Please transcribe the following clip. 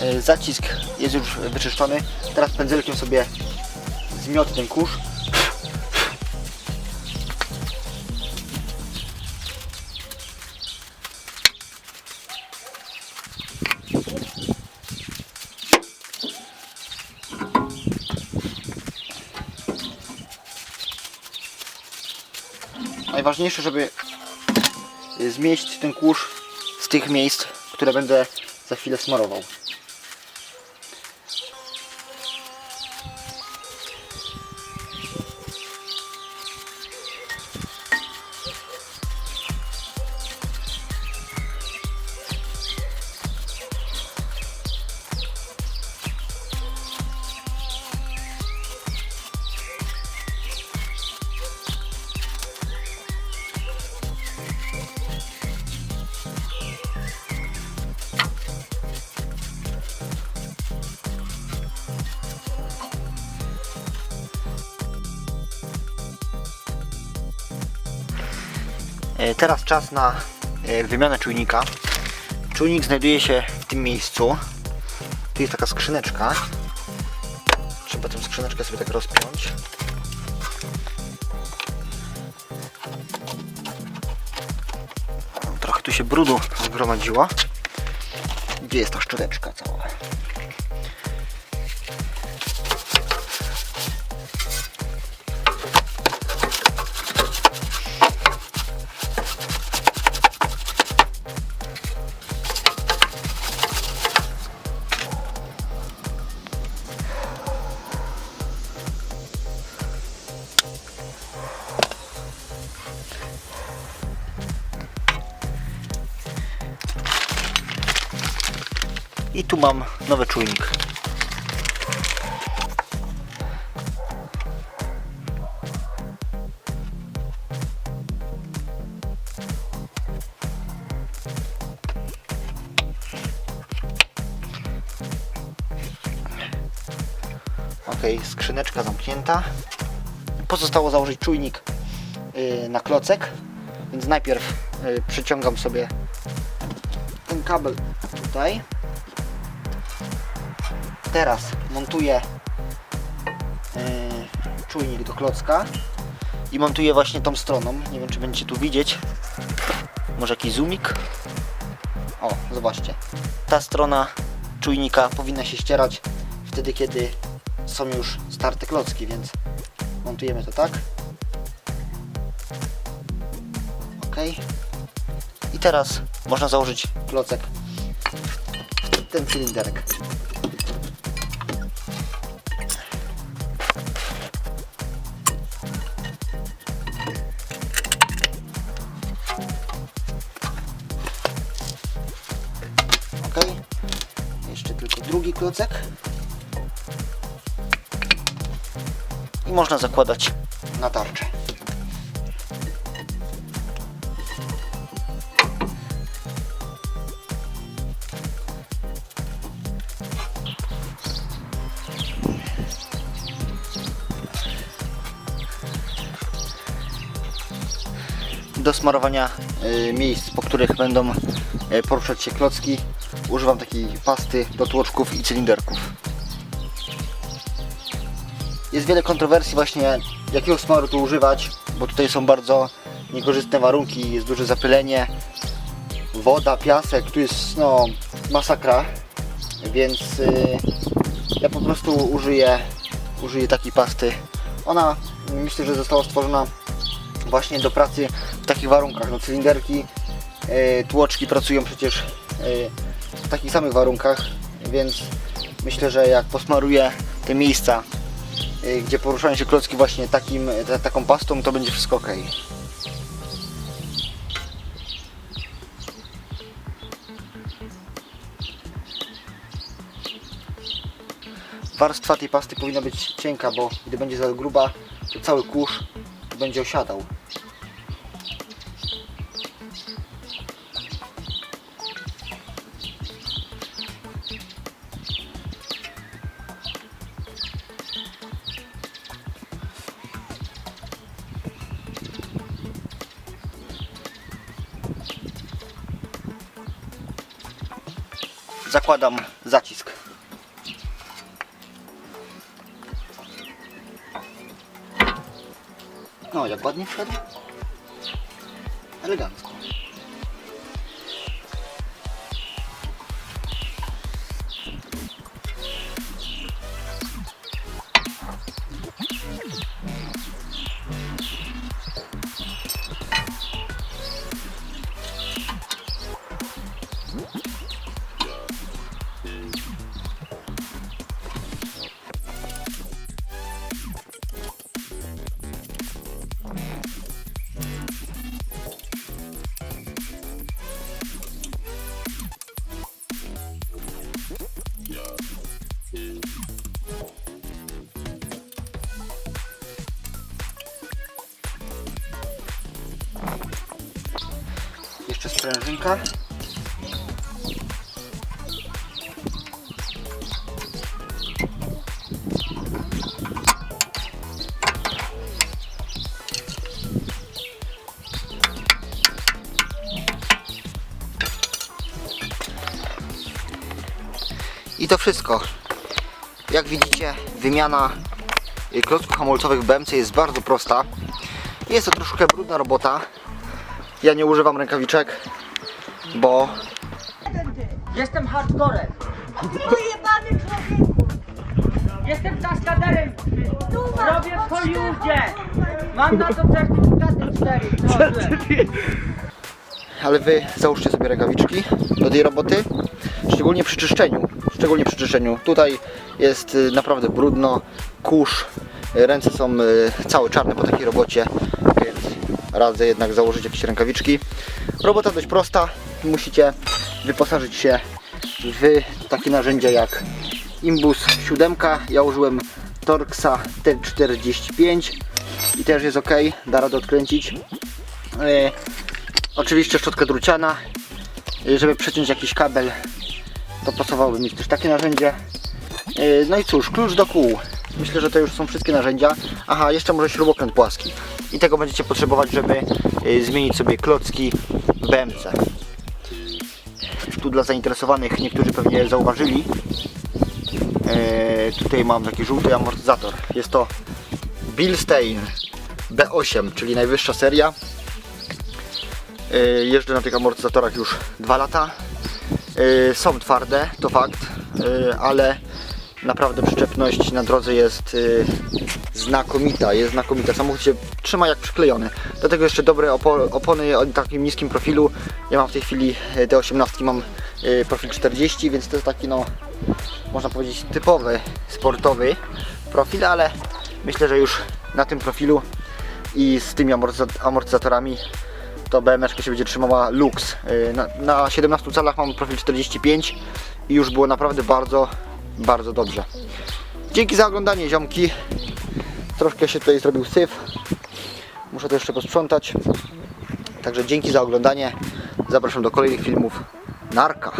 E, Zacisk jest już wyczyszczony. Teraz pędzelkiem sobie zmiot ten kurz. Najważniejsze, żeby zmieść ten kurz z tych miejsc, które będę za chwilę smarował. Teraz czas na e, wymianę czujnika. Czujnik znajduje się w tym miejscu. Tu jest taka skrzyneczka. Trzeba tę skrzyneczkę sobie tak rozpiąć. Trochę tu się brudu zgromadziło. Gdzie jest ta szczoteczka cała? I tu mam nowy czujnik. Ok, skrzyneczka zamknięta. Pozostało założyć czujnik yy, na klocek, więc najpierw yy, przyciągam sobie ten kabel tutaj. Teraz montuję yy, czujnik do klocka i montuję właśnie tą stroną. Nie wiem, czy będziecie tu widzieć. Może jakiś zoomik? O, zobaczcie. Ta strona czujnika powinna się ścierać wtedy, kiedy są już starte klocki, więc montujemy to tak. Ok. I teraz można założyć klocek w ten cylinderek. Drugi klocek. I można zakładać na tarczę. Do smarowania y, miejsc, po których będą y, poruszać się klocki, używam takiej pasty do tłoczków i cylinderków. Jest wiele kontrowersji właśnie jakiego smaru tu używać, bo tutaj są bardzo niekorzystne warunki, jest duże zapylenie, woda, piasek, tu jest no masakra, więc y, ja po prostu użyję, użyję takiej pasty. Ona myślę, że została stworzona właśnie do pracy w takich warunkach. No cylinderki, y, tłoczki pracują przecież y, w takich samych warunkach, więc myślę, że jak posmaruję te miejsca y, gdzie poruszają się klocki właśnie takim, ta, taką pastą, to będzie wszystko ok. Warstwa tej pasty powinna być cienka, bo gdy będzie za gruba, to cały kurz będzie osiadał. Zakładam zacisk. No, jak ładnie wszedł. Elegancko. Jeszcze sprężynka. I to wszystko. Jak widzicie, wymiana y, klocków hamulcowych w BMC jest bardzo prosta. Jest to troszkę brudna robota. Ja nie używam rękawiczek, bo Jestem hardcorem. Pojebany człowieku! Jestem kaskaderem. Robię w Hollywoodzie. Mam na to certyfikaty 4. Certyfikat. ale wy załóżcie sobie rękawiczki do tej roboty, szczególnie przy czyszczeniu. Szczególnie przy czyszczeniu. Tutaj jest y, naprawdę brudno, kurz, y, ręce są y, całe czarne po takiej robocie, radzę jednak założyć jakieś rękawiczki. Robota dość prosta, musicie wyposażyć się w takie narzędzia jak Imbus 7. Ja użyłem Torxa T45 i też jest ok, da radę odkręcić. Y, Oczywiście szczotka druciana. Y, Żeby przeciąć jakiś kabel, to pasowałoby mieć też takie narzędzie. Y, No i cóż, klucz do kół. Myślę, że to już są wszystkie narzędzia. Aha, jeszcze może śrubokręt płaski. I tego będziecie potrzebować, żeby y, zmienić sobie klocki w BMC. Tu dla zainteresowanych niektórzy pewnie zauważyli. Y, Tutaj mam taki żółty amortyzator. Jest to Bilstein B8, czyli najwyższa seria. Y, Jeżdżę na tych amortyzatorach już 2 lata. Y, Są twarde, to fakt, ale naprawdę przyczepność na drodze jest znakomita, jest znakomita. Samochód się trzyma jak przyklejony. Do tego jeszcze dobre opo- opony o takim niskim profilu. Ja mam w tej chwili y, D18, mam y, profil 40, więc to jest taki no, można powiedzieć typowy, sportowy profil, ale myślę, że już na tym profilu i z tymi amortyza- amortyzatorami to BMW się będzie trzymała Lux. Yy, Na, na 17 calach mam profil 45 i już było naprawdę bardzo, bardzo dobrze. Dzięki za oglądanie ziomki. Troszkę się tutaj zrobił syf. Muszę to jeszcze posprzątać. Także dzięki za oglądanie. Zapraszam do kolejnych filmów. Narka.